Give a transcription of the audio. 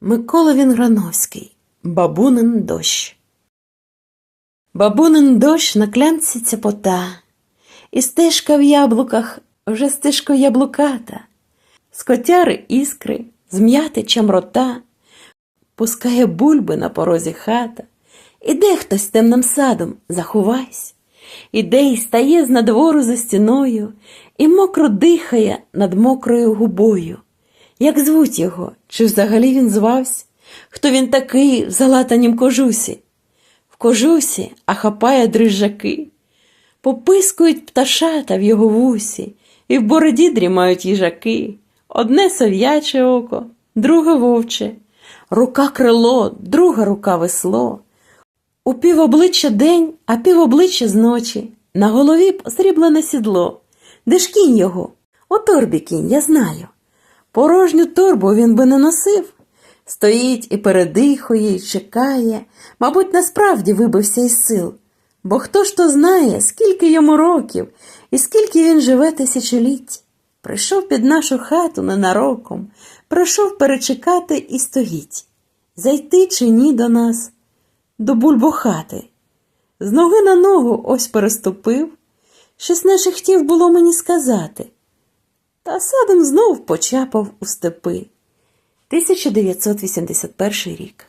Микола Вінграновський Бабунин дощ. Бабунин дощ на клянці цяпота, і стежка в яблуках вже стежко яблуката, з котяри іскри, зм'яти чамрота, пускає бульби на порозі хата. Іде хтось темним садом, заховайсь, іде й стає з надвору за стіною, і мокро дихає над мокрою губою. Як звуть його, чи взагалі він звався? Хто він такий в залатанім кожусі? В кожусі, а хапає дрижаки. Попискують пташата в його вусі, і в бороді дрімають їжаки. Одне сов'яче око, друге вовче, рука крило, друга рука весло. У півобличчя день, а півобличчя зночі, на голові сріблене сідло. Де ж кінь його? У торбі кінь, я знаю. Порожню торбу він би не носив. Стоїть і передихує, і чекає, мабуть, насправді вибився із сил. Бо хто ж то знає, скільки йому років і скільки він живе тисячоліть. Прийшов під нашу хату ненароком, прийшов перечекати і стоїть. Зайти чи ні до нас, до бульбохати. З ноги на ногу ось переступив, щось не хотів було мені сказати. Та садом знов почапав у степи. 1981 рік.